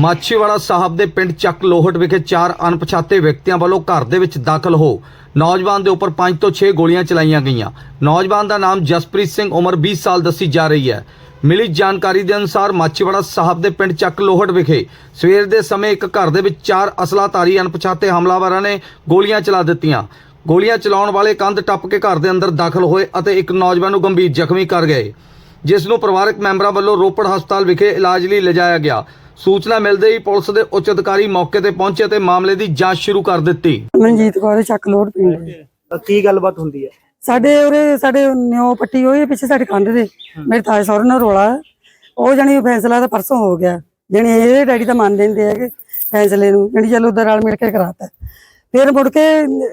ਮਾਛੀਵਾੜਾ ਸਾਹਿਬ ਦੇ ਪਿੰਡ ਚੱਕ ਲੋਹਟ ਵਿਖੇ ਚਾਰ ਅਣਪਛਾਤੇ ਵਿਅਕਤੀਆਂ ਵੱਲੋਂ ਘਰ ਦੇ ਵਿੱਚ ਦਾਖਲ ਹੋ ਨੌਜਵਾਨ ਦੇ ਉੱਪਰ 5 ਤੋਂ 6 ਗੋਲੀਆਂ ਚਲਾਈਆਂ ਗਈਆਂ। ਨੌਜਵਾਨ ਦਾ ਨਾਮ ਜਸਪ੍ਰੀਤ ਸਿੰਘ ਉਮਰ 20 ਸਾਲ ਦੱਸੀ ਜਾ ਰਹੀ ਹੈ। ਮਿਲੀ ਜਾਣਕਾਰੀ ਦੇ ਅਨੁਸਾਰ ਮਾਛੀਵਾੜਾ ਸਾਹਿਬ ਦੇ ਪਿੰਡ ਚੱਕ ਲੋਹਟ ਵਿਖੇ ਸਵੇਰ ਦੇ ਸਮੇਂ ਇੱਕ ਘਰ ਦੇ ਵਿੱਚ ਚਾਰ ਅਸਲਾਧਾਰੀ ਅਣਪਛਾਤੇ ਹਮਲਾਵਰਾਂ ਨੇ ਗੋਲੀਆਂ ਚਲਾ ਦਿੱਤੀਆਂ। ਗੋਲੀਆਂ ਚਲਾਉਣ ਵਾਲੇ ਕੰਧ ਟੱਪ ਕੇ ਘਰ ਦੇ ਅੰਦਰ ਦਾਖਲ ਹੋਏ ਅਤੇ ਇੱਕ ਨੌਜਵਾਨ ਨੂੰ ਗੰਭੀਰ ਜ਼ਖਮੀ ਕਰ ਗਏ, ਜਿਸ ਨੂੰ ਪਰਿਵਾਰਕ ਮੈਂਬਰਾਂ ਵੱਲੋਂ ਰੋਪੜ ਹਸਪਤਾਲ ਵਿਖੇ ਇਲਾਜ ਲਈ ਲਿਜਾਇਆ ਗਿਆ। ਸੂਚਨਾ ਮਿਲਦੇ ਹੀ ਪੁਲਿਸ ਦੇ ਉੱਚ ਅਧਿਕਾਰੀ ਮੌਕੇ ਤੇ ਪਹੁੰਚੇ ਤੇ ਮਾਮਲੇ ਦੀ ਜਾਂਚ ਸ਼ੁਰੂ ਕਰ ਦਿੱਤੀ। ਮਨਜੀਤ ਕੌਰ ਚੱਕ ਲੋੜ ਪਿੰਡ। ਦੇ। ਕੀ ਗੱਲਬਾਤ ਹੁੰਦੀ ਹੈ? ਸਾਡੇ ਉਰੇ ਸਾਡੇ ਨਿਓ ਪੱਟੀ ਹੋਈ ਹੈ ਪਿੱਛੇ ਸਾਡੇ ਕੰਧ ਦੇ। ਮੇਰੇ ਤਾਏ ਸਹੁਰੇ ਨਾਲ ਰੋਲਾ ਹੈ। ਉਹ ਜਣੀ ਫੈਸਲਾ ਤਾਂ ਪਰਸੋਂ ਹੋ ਗਿਆ। ਜਣੀ ਇਹ ਡੈਡੀ ਤਾਂ ਮੰਨ ਦਿੰਦੇ ਹੈਗੇ ਫੈਸਲੇ ਨੂੰ। ਜਣੀ ਚਲੋ ਉਧਰ ਨਾਲ ਮਿਲ ਕੇ ਕਰਾਤਾ। ਫਿਰ ਮੁੜ ਕੇ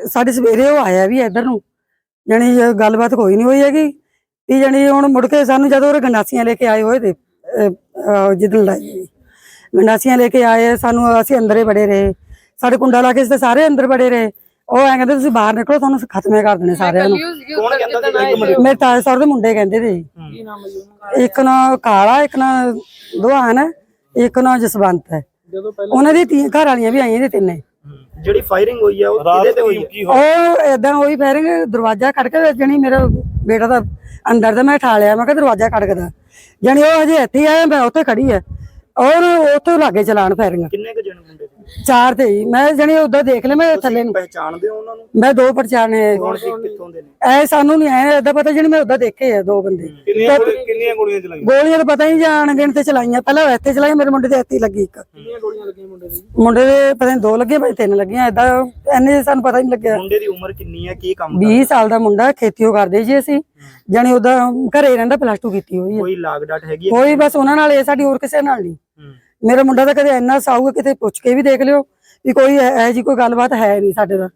ਸਾਡੇ ਸਵੇਰੇ ਉਹ ਆਇਆ ਵੀ ਇੱਧਰ ਨੂੰ। ਜਣੀ ਗੱਲਬਾਤ ਕੋਈ ਨਹੀਂ ਹੋਈ ਹੈਗੀ। ਵੀ ਜਣੀ ਹੁਣ ਮੁੜ ਕੇ ਸਾਨੂੰ ਜਦੋਂ ਉਹ ਗੰਡਾਸੀਆਂ ਲੈ ਕੇ ਆਏ ਹੋਏ ਤੇ ਅਹ, ਅਹ, ਜਿੱਦਣ ਲਾਈ ਹੋਈ। ਗੰਡਾਸੀਆਂ ਲੈ ਕੇ ਆਏ ਸਾਨੂੰ ਅਸੀਂ ਅੰਦਰੇ ਬੜੇ ਰਹੇ। ਸਾਡੇ ਕੁੰਡਾ ਲਾ ਕੇ ਅਸੀਂ ਤਾਂ ਸਾਰੇ ਅੰਦਰ ਬੜੇ ਰਹੇ। ਉਹ ਐਂ ਕਹਿੰਦੇ ਤੁਸੀਂ ਬਾਹਰ ਨਿਕਲੋ ਤੁਹਾਨੂੰ ਅਸੀਂ ਖਤਮੇ ਕਰ ਦੇਣੇ ਸਾਰਿਆਂ ਨੂੰ। ਕੌਣ ਕਹਿੰਦਾ ਸੀ ਇੱਕ ਮਿੰਟ ਮੇਰੇ ਤਾਏ ਸਹੁਰੇ ਦੇ ਮੁੰਡੇ ਕਹਿੰਦੇ ਤੇ ਇੱਕ ਨਾ ਕਾਲਾ ਇੱਕ ਨਾ ਦੁਹਾਨ ਹੈ ਇੱਕ ਨਾ ਜਸਵੰਤ। ਹੈ ਉਹਨਾਂ ਦੀ ਤੀ ਘਰ ਵਾਲੀਆਂ ਵੀ ਆਈਆਂ ਨੇ ਤਿੰਨੇ। ਜਿਹੜੀ ਫਾਇਰਿੰਗ ਹੋਈ ਹੈ ਉਹ ਕਿਹਦੇ ਤੇ ਹੋਈ ਉਹ ਏਦਾਂ ਹੋਈ ਫੈਰਿੰਗ ਦਰਵਾਜ਼ਾ ਖੜਕ ਜਣੀ ਮੇਰਾ ਬੇਟਾ ਤਾਂ ਅੰਦਰ ਦਾ ਮੈਂ ਠਾ ਲਿਆ ਮੈਂ ਕਿਹਾ ਦਰਵਾਜ਼ਾ ਖੜਕਦਾ ਜਣੀ ਉਹ ਹਜੇ ਇੱਥੇ ਹੀ ਆਇਆ ਮੈਂ ਉੱਥੇ ਖੜੀ ਹੈ ਔਰ ਉੱਥੋਂ ਲਾਗੇ ਚਲਾਣ ਫੈਰਿੰਗ ਕਿੰਨੇ ਕੁ ਜਣ ਮੁੰਡੇ ਸੀ? ਚਾਰ ਤੇ ਹੀ ਮੈਂ ਜਣੀ ਉਦਾਂ ਦੇਖ ਲਿਆ ਮੈਂ ਥੱਲੇ ਨੂੰ। ਪਹਿਚਾਣਦੇ ਹੋ ਉਹਨਾਂ ਨੂੰ? ਮੈਂ ਦੋ ਪਰਚਾਣੇ ਕੌਣ ਸੀ ਕਿੱਥੋਂ ਦੇ ਨੇ? ਐ ਸਾਨੂੰ ਨਹੀਂ ਐ ਏਦਾਂ ਪਤਾ ਜਿਹੜੀ ਮੈਂ ਉਦਾਂ ਦੇਖੇ ਆ ਦੋ ਬੰਦੇ। ਕਿੰਨੀਆਂ ਗੋਲੀਆਂ ਕਿੰਨੀਆਂ ਗੋਲੀਆਂ ਚਲਾਈਆਂ? ਗੋਲੀਆਂ ਤਾਂ ਪਤਾ ਹੀ ਨਹੀਂ ਜਾਣ ਗਿਣ ਤੇ ਚਲਾਈਆਂ। ਪਹਿਲਾਂ ਇੱਥੇ ਚਲਾਈਆਂ ਮੇਰੇ ਮੁੰਡੇ ਦੇ ਇੱਥੇ ਲੱਗੀ ਇੱਕ। ਕਿੰਨੀਆਂ ਗੋਲੀਆਂ ਲੱਗੀਆਂ ਮੁੰਡੇ ਦੀ? ਮੁੰਡੇ ਦੇ ਪਤਾ ਨਹੀਂ ਦੋ ਲੱਗੇ ਭਾਈ ਤਿੰਨ ਲੱਗੀਆਂ। ਏਦਾਂ ਐਨੇ ਸਾਨੂੰ ਪਤਾ ਨਹੀਂ ਲੱਗਿਆ। ਮੁੰਡੇ ਦੀ ਉਮਰ ਕਿੰਨੀ ਹੈ ਕੀ ਕੰਮ 20 ਸਾਲ ਦਾ ਮੁੰਡਾ ਖੇਤੀਓ ਕਰਦੇ ਜੀ ਅਸੀਂ। ਜਾਣੀ ਉਹਦਾ ਘਰੇ ਰਹਿੰਦਾ ਪਲੱਸ 2 ਕੀਤੀ ਹੋਈ ਹੈ ਕੋਈ ਲਾਗ ਡਾਟ ਹੈਗੀ ਕੋਈ ਬਸ ਉਹਨਾਂ ਨਾਲ ਇਹ ਸਾਡੀ ਹੋਰ ਕਿਸੇ ਨਾਲ ਨਹੀਂ। ਮੇਰਾ ਮੁੰਡਾ ਤਾਂ ਕਦੇ ਇੰਨਾ ਸਾਊਗਾ ਕਿਤੇ ਪੁੱਛ ਕੇ ਵੀ ਦੇਖ ਲਿਓ ਵੀ ਕੋਈ ਇਹ ਜੀ ਕੋਈ ਗੱਲਬਾਤ ਹੈ ਨਹੀਂ ਸਾਡੇ ਦਾ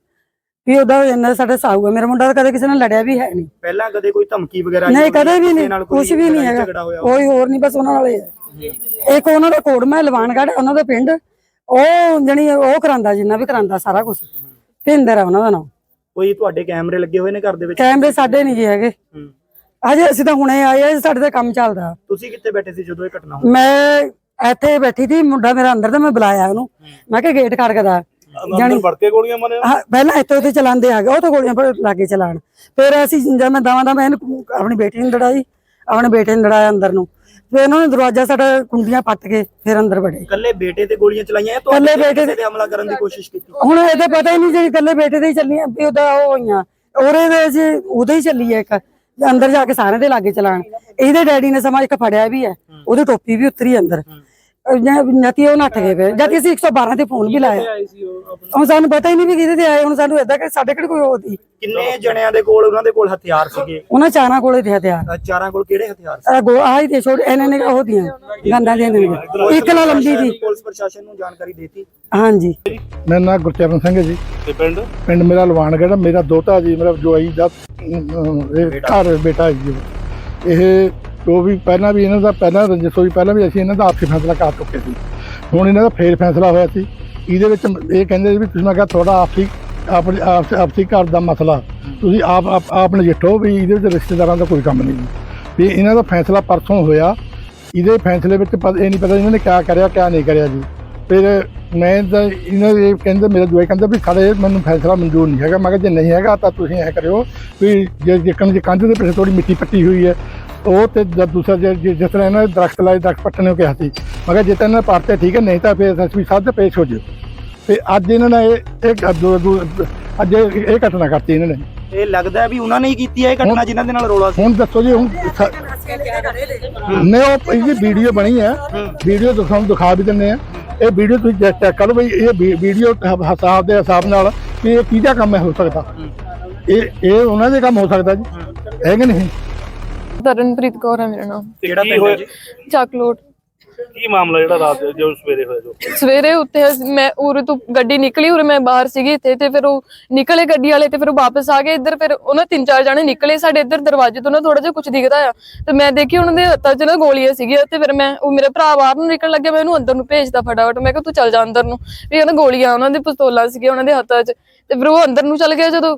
ਵੀ ਉਹਦਾ ਇੰਨਾ ਸਾਡਾ ਸਾਊਗਾ ਮੇਰਾ ਮੁੰਡਾ ਤਾਂ ਕਦੇ ਕਿਸੇ ਨਾਲ ਲੜਿਆ ਵੀ ਹੈ ਨਹੀਂ। ਪਹਿਲਾਂ ਕਦੇ ਕੋਈ ਧਮਕੀ ਵਗੈਰਾ ਨਹੀਂ? ਕਦੇ ਵੀ ਨਹੀਂ ਕੁਝ ਵੀ ਨਹੀਂ ਹੈਗਾ? ਕੋਈ ਹੋਰ ਨਹੀਂ ਬਸ ਉਹਨਾਂ ਨਾਲ ਹੀ। ਹੈ ਇੱਕ ਉਹਨਾਂ ਦਾ ਕੋੜਮਾ ਲਵਾਨਗੜ ਉਹਨਾਂ ਦਾ ਪਿੰਡ। ਉਹ ਜਣੀ ਉਹ ਕਰਾਂਦਾ ਜਿੰਨਾ ਵੀ ਕਰਾਂਦਾ ਸਾਰਾ ਕੁਝ ਭਿੰਦਰ ਹੈ ਉਹਨਾਂ ਦਾ ਨਾਮ। ਕੋਈ ਤੁਹਾਡੇ ਕੈਮਰੇ ਲੱਗੇ ਹੋਏ ਨੇ ਘਰ ਦੇ ਵਿੱਚ? ਕੈਮਰੇ ਸਾਡੇ ਨਹੀਂ ਜੀ ਹੈਗੇ। ਹੂੰ। ਅਜੇ ਅਸੀਂ ਤਾਂ ਹੁਣੇ ਆਏ ਆ ਸਾਡੇ ਦਾ ਕੰਮ ਚੱਲਦਾ। ਤੁਸੀਂ ਕਿੱਥੇ ਬੈਠੇ ਸੀ ਜਦੋਂ ਇਹ ਘਟਨਾ ਹੋਈ? ਮੈਂ ਇੱਥੇ ਬੈਠੀ ਸੀ ਮੁੰਡਾ ਮੇਰਾ ਅੰਦਰ ਤੇ ਮੈਂ ਬੁਲਾਇਆ ਉਹਨੂੰ। ਮੈਂ ਕਿਹਾ ਗੇਟ ਖੜਕਦਾ ਅੰਦਰ ਵੜ ਕੇ ਗੋਲੀਆਂ ਮਾਰੀਆਂ? ਹਾਂ, ਪਹਿਲਾਂ ਇੱਥੇ ਉੱਥੇ ਚਲਾਉਂਦੇ ਆ ਗਏ ਉਹ ਤਾਂ ਗੋਲੀਆਂ ਪਰ ਲਾਗੇ ਚਲਾਣ ਫਿਰ ਅਸੀਂ ਜਦ ਮੈਂ ਦਵਾਂ ਦਾ ਮੈਂ ਆਪਣੀ ਬੇਟੀ ਨੂੰ ਲੜਾਈ ਆਪਣੇ ਬੇਟੇ ਨੂੰ ਲੜਾਇਆ ਅੰਦਰ ਨੂੰ। ਫਿਰ ਉਹਨਾਂ ਨੇ ਦਰਵਾਜ਼ਾ ਸਾਡਾ ਕੁੰਡੀਆਂ ਪੱਟ ਕੇ ਫਿਰ ਅੰਦਰ ਵੜੇ। ਇਕੱਲੇ ਬੇਟੇ ਤੇ ਗੋਲੀਆਂ ਚਲਾਈਆਂ ਜਾਂ ਇਕੱਲੇ ਬੇਟੇ ਤੇ ਹਮਲਾ ਕਰਨ ਦੀ ਕੋਸ਼ਿਸ਼ ਕੀਤੀ? ਹੁਣ ਇਹਦਾ ਪਤਾ ਹੀ ਨਹੀਂ ਜੇ ਇਕੱਲੇ ਬੇਟੇ ਦੇ ਹੀ ਚੱਲੀਆਂ ਵੀ ਉਹਦਾ ਉਹ ਹੋਈਆਂ। ਉਹਦੇ ਦੇ ਜੀ ਉਹਦੇ ਹੀ ਚੱਲੀ ਹੈ ਇੱਕ ਅੰਦਰ ਜਾ ਕੇ ਸਾਰਿਆਂ ਦੇ ਲਾਗੇ ਚਲਾਣ ਇਹਦੇ ਡੈਡੀ ਨੇ ਸਮਾਂ ਇੱਕ ਫੜਿਆ ਵੀ ਹੈ ਉਹਦੀ ਟੋਪੀ ਵੀ ਉਤਰੀ ਅੰਦਰ। ਨਤੀ ਉਹ ਨੱਠ ਗਏ ਫਿਰ। ਜਦ ਅਸੀਂ 112 ਤੇ ਫੋਨ ਵੀ ਲਾਇਆ। ਹੁਣ ਸਾਨੂੰ ਪਤਾ ਹੀ ਨਹੀਂ ਵੀ ਕਿਹਦੇ ਤੇ ਆਏ ਹੁਣ ਸਾਨੂੰ ਏਦਾਂ ਕਿ ਸਾਡੇ ਕਿਹੜੇ ਕੋਈ ਹੋਦੀ ਕਿੰਨੇ ਜਣਿਆਂ ਦੇ ਕੋਲ ਉਹਨਾਂ ਦੇ ਕੋਲ ਹਥਿਆਰ ਸੀਗੇ? ਉਹਨਾਂ ਚਾਰਾਂ ਕੋਲੇ ਤੇ ਹਥਿਆਰ। ਅ, ਚਾਰਾਂ ਕੋਲ ਕਿਹੜੇ ਹਥਿਆਰ ਸੀ? ਆ ਗੋ ਆਹੀ ਤੇ ਛੋੜ ਇਹਨਾਂ ਨੇ ਉਹਦੀਆਂ ਗੰਦਾਂ ਦੀਆਂ ਨੇ ਇੱਕ ਨਾ ਲੰਬੀ ਦੀ। ਪੁਲਿਸ ਪ੍ਰਸ਼ਾਸਨ ਨੂੰ ਜਾਣਕਾਰੀ ਦੇਤੀ? ਹਾਂਜੀ। ਮੇਰਾ ਨਾਮ ਗੁਰਚਰਨ ਸਿੰਘ ਹੈ ਜੀ। ਤੇ ਪਿੰਡ? ਪਿੰਡ ਮੇਰਾ ਲਵਾਨਗੜ੍ਹ ਮੇਰਾ ਦੋਤਾ ਜੀ ਮੇਰਾ ਜਵਾਈ ਦਾ ਘਰ ਬੇਟਾ ਜੀ। ਇਹ ਜੋ ਵੀ ਪਹਿਲਾਂ ਵੀ ਇਹਨਾਂ ਦਾ ਪਹਿਲਾਂ ਰੰਜਿਸ਼ ਹੋਈ, ਪਹਿਲਾਂ ਵੀ ਅਸੀਂ ਇਹਨਾਂ ਦਾ ਆਪਸੀ ਫੈਸਲਾ ਕਰ ਚੁੱਕੇ ਸੀ। ਹੁਣ ਇਹਨਾਂ ਦਾ ਫੇਰ ਫੈਸਲਾ ਹੋਇਆ ਸੀ। ਇਹਦੇ ਵਿੱਚ ਇਹ ਕਹਿੰਦੇ ਸੀ ਵੀ ਤੁਸੀਂ ਮੈਂ ਕਿਹਾ ਤੁਹਾਡਾ ਆਪਸੀ, ਆਪਣੇ, ਆਪਸ- ਆਪਸੀ ਘਰ ਦਾ ਮਸਲਾ। ਤੁਸੀਂ ਆਪ ਆਪ ਆਪ ਨਜਿੱਠੋ ਵੀ ਇਹਦੇ ਵਿੱਚ ਰਿਸ਼ਤੇਦਾਰਾਂ ਦਾ ਕੋਈ ਕੰਮ ਨਹੀਂ ਵੀ ਇਹਨਾਂ ਦਾ ਫੈਸਲਾ ਪਰਸੋਂ ਹੋਇਆ। ਇਹਦੇ ਫੈਸਲੇ ਵਿੱਚ ਪਤਾ, ਇਹ ਨਹੀਂ ਪਤਾ ਇਹਨਾਂ ਨੇ ਕਿਆ ਕਰਿਆ, ਕਿਆ ਨਹੀਂ ਕਰਿਆ ਜੀ। ਫਿਰ ਮੈਂ ਤਾਂ ਇਹਨਾਂ ਦੇ ਕਹਿੰਦੇ, ਮੇਰਾ ਜਵਾਈ ਕਹਿੰਦਾ ਵੀ ਸਾਡੇ ਮੈਨੂੰ ਫੈਸਲਾ ਮਨਜ਼ੂਰ ਨਹੀਂ ਹੈਗਾ। ਮੈਂ ਕਿਹਾ ਜੇ ਨਹੀਂ ਹੈਗਾ ਤਾਂ ਤੁਸੀਂ ਐ ਕਰਿਓ ਵੀ ਜੇ ਜਿੱਕਣ ਜੇ ਕੰਧ ਦੇ ਪਿੱਛੇ ਥੋੜੀ ਮਿੱਟੀ ਪੱਟੀ ਹੋਈ ਹੈ ਉਹ ਤੇ ਦੂਸਰਾ ਜਿਸ ਤਰ੍ਹਾਂ ਇਹਨਾਂ ਨੇ ਦਰਖਤ ਲਾਏ ਦਰਖਤ ਪੱਟਣੇ ਨੂੰ ਕਿਹਾ ਸੀ। ਮੈਂ ਕਿਹਾ ਜੇ ਤਾਂ ਇਹਨਾਂ ਨੇ ਪਾੜਤੇ ਠੀਕ ਹੈ ਨਹੀਂ ਤਾਂ ਫਿਰ ਐਸਪੀ ਸਾਹਿਬ ਤੇ ਪੇਸ਼ ਹੋ ਜਿਓ ਤੇ ਅੱਜ ਇਹਨਾਂ ਨੇ ਇਹ ਇਹ ਦੋ- ਦੋ- ਅੱਜ ਇਹ ਇਹ ਘਟਨਾ ਕਰਤੀ ਇਹਨਾਂ ਨੇ। ਇਹ ਲੱਗਦਾ ਵੀ ਉਹਨਾਂ ਨੇ ਹੀ ਕੀਤੀ ਹੈ ਇਹ ਘਟਨਾ ਜਿਨ੍ਹਾਂ ਦੇ ਨਾਲ ਰੋਲਾ ਸੀ। ਹੁਣ ਦੱਸੋ ਜੀ ਹੁਣ ਨਹੀਂ ਉਹ ਇਹਦੀ ਵੀਡੀਓ ਬਣੀ ਹੈ। ਵੀਡੀਓ ਤੁਹਾਨੂੰ ਦਿਖਾ ਵੀ ਦਿੰਦੇ ਆ। ਇਹ ਵੀਡੀਓ ਤੁਸੀਂ ਚੈੱਕ ਕਰੋ ਬਈ ਇਹ ਵੀਡੀਓ ਹਿਸਾਬ ਦੇ ਹਿਸਾਬ ਨਾਲ ਕਿ ਇਹ ਕਿਹਦਾ ਕੰਮ ਹੈ ਹੋ ਸਕਦਾ। ਇਹ ਇਹ ਉਹਨਾਂ ਦੇ ਕੰਮ ਹੋ ਸਕਦਾ ਜੀ। ਹੈ ਕਿ ਨਹੀਂ? ਤਰਨਪ੍ਰੀਤ ਕੌਰ ਹੈ ਮੇਰਾ ਨਾਮ। ਤੇ ਕਿਹੜਾ ਕੀ ਪਿੰਡ ਹੈ ਹੋਇਆ? ਜੀ? ਚੱਕਲੋਟ। ਕੀ ਮਾਮਲਾ ਜਿਹੜਾ ਰਾਤ ਜੋ ਸਵੇਰੇ ਹੋਇਆ ਜੋ? ਸਵੇਰੇ ਉੱਤੇ ਅਸੀਂ- ਮੈਂ ਉਰੇ ਤੋਂ ਗੱਡੀ ਨਿਕਲੀ ਉਰੇ ਮੈਂ ਬਾਹਰ ਸੀਗੀ ਇੱਥੇ ਤੇ ਫਿਰ ਉਹ ਨਿਕਲੇ ਗੱਡੀ ਵਾਲੇ ਤੇ ਫਿਰ ਉਹ ਵਾਪਸ ਆ ਗਏ ਇੱਧਰ ਫਿਰ ਉਹਨਾਂ ਤਿੰਨ ਚਾਰ ਜਾਣੇ ਨਿਕਲੇ ਸਾਡੇ ਇੱਧਰ ਦਰਵਾਜ਼ੇ ਤੋਂ ਨਾ ਥੋੜਾ ਜਿਹਾ ਕੁਝ ਦਿਖਦਾ ਆ। ਤੇ ਮੈਂ ਦੇਖੀ ਉਹਨਾਂ ਦੇ ਹੱਥਾਂ 'ਚ ਨਾ ਗੋਲੀਆਂ ਸੀਗੀਆਂ ਤੇ ਫਿਰ ਮੈਂ ਉਹ ਮੇਰੇ ਭਰਾ ਬਾਹਰ ਨੂੰ ਨਿਕਲਣ ਲੱਗਿਆ ਮੈਂ ਉਹਨੂੰ ਅੰਦਰ ਨੂੰ ਭੇਜਦਾ ਫਟਾਫਟ। ਮੈਂ ਕਿਹਾ ਤੂੰ ਚੱਲ ਜਾ ਅੰਦਰ ਨੂੰ। ਵੀ ਉਹਨਾਂ ਗੋਲੀਆਂ ਉਹਨਾਂ ਦੇ ਪਿਸਤੌਲਾਂ ਸੀਗੀਆਂ ਉਹਨਾਂ ਦੇ ਹੱਥਾਂ 'ਚ। ਤੇ ਫਿਰ ਉਹ ਅੰਦਰ ਨੂੰ ਚੱਲ ਗਿਆ ਜਦੋਂ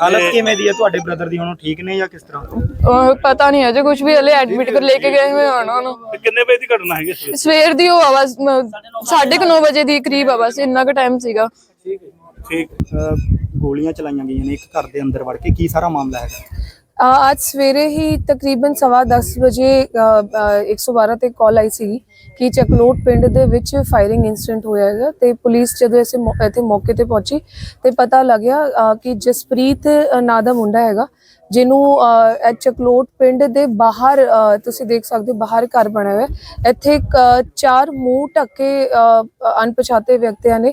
ਹਾਲਤ ਕਿਵੇਂ ਦੀ ਹੈ? ਤੁਹਾਡੇ ਬ੍ਰਦਰ ਦੀ ਹੁਣ ਉਹ ਠੀਕ ਨੇ ਜਾਂ ਕਿਸ ਤਰ੍ਹਾਂ? ਅਹ ਪਤਾ ਨਹੀਂ ਅਜੇ ਕੁਝ ਵੀ ਹਲੇ ਐਡਮਿਟ ਕਰ ਲੈ ਕੇ ਗਏ ਹੋਏ ਹਨ ਉਹਨੂੰ ਤੇ ਕਿੰਨੇ ਵਜੇ ਦੀ ਘਟਨਾ ਹੈਗੀ ਸਵੇਰੇ ਸਵੇਰ ਦੀ ਉਹ ਆਵਾਜ਼ 9:30 ਵਜੇ ਦੀ ਕਰੀਬ ਆ ਬਸ ਇੰਨਾ ਕੁ ਟਾਈਮ ਸੀਗਾ। ਠੀਕ ਗੋਲੀਆਂ ਚਲਾਈਆਂ ਗਈਆਂ ਨੇ ਇੱਕ ਘਰ ਦੇ ਅੰਦਰ ਵੜ ਕੇ। ਕੀ ਸਾਰਾ ਮਾਮਲਾ ਹੈਗਾ? ਅੱਜ ਸਵੇਰੇ ਹੀ ਤਕਰੀਬਨ ਸਵਾ ਦਸ ਵਜੇ ਅ, ਅ, 112 ਤੇ ਕਾਲ ਆਈ ਸੀ ਕਿ ਚਕਲੋਟ ਪਿੰਡ ਦੇ ਵਿੱਚ ਫਾਇਰਿੰਗ ਇਨਸੀਡੈਂਟ ਹੋਇਆ ਹੈਗਾ ਤੇ ਪੁਲਿਸ ਜਦੋਂ ਇਸੇ ਮੌ- ਇੱਥੇ ਮੌਕੇ ਤੇ ਪਹੁੰਚੀ ਤੇ ਪਤਾ ਲੱਗਿਆ ਕਿ ਜਸਪ੍ਰੀਤ ਨਾਂ ਦਾ ਮੁੰਡਾ ਹੈਗਾ ਜਿਹਨੂੰ ਚਕਲੋਟ ਪਿੰਡ ਦੇ ਬਾਹਰ ਤੁਸੀਂ ਦੇਖ ਸਕਦੇ ਹੋ ਬਾਹਰ ਘਰ ਬਣਿਆ ਹੋਇਆ ਇੱਥੇ ਇੱਕ, ਚਾਰ ਮੂੰਹ ਢੱਕੇ ਅਣਪਛਾਤੇ ਵਿਅਕਤੀਆਂ ਨੇ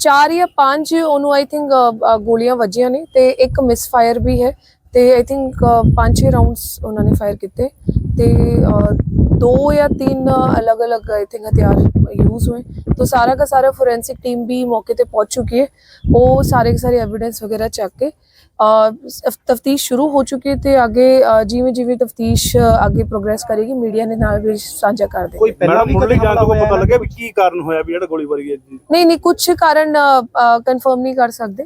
ਚਾਰ ਜਾਂ ਪੰਜ ਉਹਨੂੰ ਆਈ ਥਿੰਕ ਗੋਲੀਆਂ ਵੱਜੀਆਂ ਨੇ ਤੇ ਇੱਕ ਮਿਸ ਫਾਇਰ ਵੀ ਹੈ ਤੇ ਆਈ ਥਿੰਕ ਪੰਜ ਛੇ ਰਾਉਂਡਸ ਉਹਨਾਂ ਨੇ ਫਾਇਰ ਕੀਤੇ ਤੇ ਅ, ਦੋ ਜਾਂ ਤਿੰਨ ਅਲੱਗ-ਅਲੱਗ ਆਈ ਥਿੰਕ ਹਥਿਆਰ ਯੂਜ਼ ਹੋਏ तो सारा का सारा फोरेंसिक टीम भी मौके पे पहुंच चुकी है वो सारे के सारे एविडेंस वगैरह चेक के ਤਫਤੀਸ਼ ਸ਼ੁਰੂ ਹੋ ਚੁੱਕੀ ਤੇ ਅੱਗੇ ਜਿਵੇਂ ਜਿਵੇਂ ਤਫਤੀਸ਼ ਅੱਗੇ ਪ੍ਰੋਗਰੈਸ ਕਰੇਗੀ ਮੀਡੀਆ ਦੇ ਨਾਲ ਵੀ ਸਾਂਝਾ ਕਰ ਦੇ ਕੋਈ ਪਹਿਲਾਂ ਮੁੱਢਲੀ ਜਾਂਚ ਤੋਂ ਪਤਾ ਲੱਗਿਆ ਵੀ ਕੀ ਕਾਰਨ ਹੋਇਆ ਵੀ ਜਿਹੜਾ ਗੋਲੀਬਾਰੀ ਹੈ ਨਹੀਂ ਨਹੀਂ ਕੁਝ ਕਾਰਨ ਕਨਫਰਮ ਨਹੀਂ ਕਰ ਸਕਦੇ।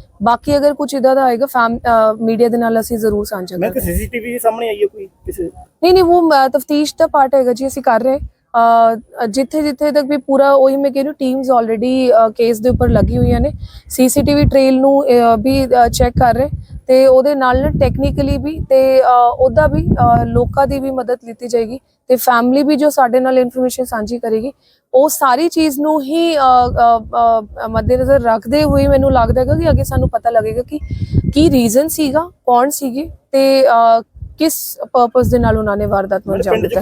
ਬਾਕੀ ਅਗਰ ਕੁਝ ਇਦਾਂ ਦਾ ਆਏਗਾ ਫੈਮ ਮੀਡੀਆ ਦੇ ਨਾਲ ਅਸੀਂ ਜ਼ਰੂਰ ਸਾਂਝਾ ਮੈਂ ਕਿ ਕਰਾਂਗੇ। ਸੀਸੀਟੀਵੀ ਸਾਹਮਣੇ ਆਈ ਹੈ ਕੋਈ ਕਿਸੇ? ਨਹੀਂ ਨਹੀਂ ਉਹ ਤਫਤੀਸ਼ ਦਾ ਪਾਰਟ ਹੈਗਾ ਜੀ ਅਸੀਂ ਕਰ ਰਹੇ। ਜਿੱਥੇ ਜਿੱਥੇ ਤੱਕ ਵੀ ਪੂਰਾ ਉਹੀ ਮੈਂ ਕਹਿ ਰਹੀ ਟੀਮਸ ਆਲਰੇਡੀ ਕੇਸ ਦੇ ਉੱਪਰ ਲੱਗੀ ਹੋਈਆਂ ਨੇ। ਸੀਸੀਟੀਵੀ ਟ੍ਰੇਲ ਨੂੰ ਵੀ ਚੈੱਕ ਕਰ ਰਹੇ। ਤੇ ਉਹਦੇ ਨਾਲ ਟੈਕਨੀਕਲੀ ਵੀ ਤੇ ਉਹਦਾ ਵੀ ਲੋਕਾਂ ਦੀ ਵੀ ਮਦਦ ਲਿੱਤੀ ਜਾਏਗੀ ਤੇ ਫੈਮਿਲੀ ਵੀ ਜੋ ਸਾਡੇ ਨਾਲ ਇਨਫੋਰਮੇਸ਼ਨ ਸਾਂਝੀ ਕਰੇਗੀ ਉਹ ਸਾਰੀ ਚੀਜ਼ ਨੂੰ ਹੀ ਮੱਦੇਨਜ਼ਰ ਰੱਖਦੇ ਹੋਏ ਮੈਨੂੰ ਲੱਗਦਾ ਹੈਗਾ ਕਿ ਅੱਗੇ ਸਾਨੂੰ ਪਤਾ ਲੱਗੇਗਾ ਕਿ ਕੀ ਰੀਜ਼ਨ ਸੀਗਾ ਕੌਣ ਸੀਗੇ ਤੇ ਕਿਸ ਪਰਪਸ ਦੇ ਨਾਲ ਉਹਨਾਂ ਨੇ ਵਾਰਦਾਤ ਨੂੰ ਅੰਜਾਮ ਦਿੱਤਾ।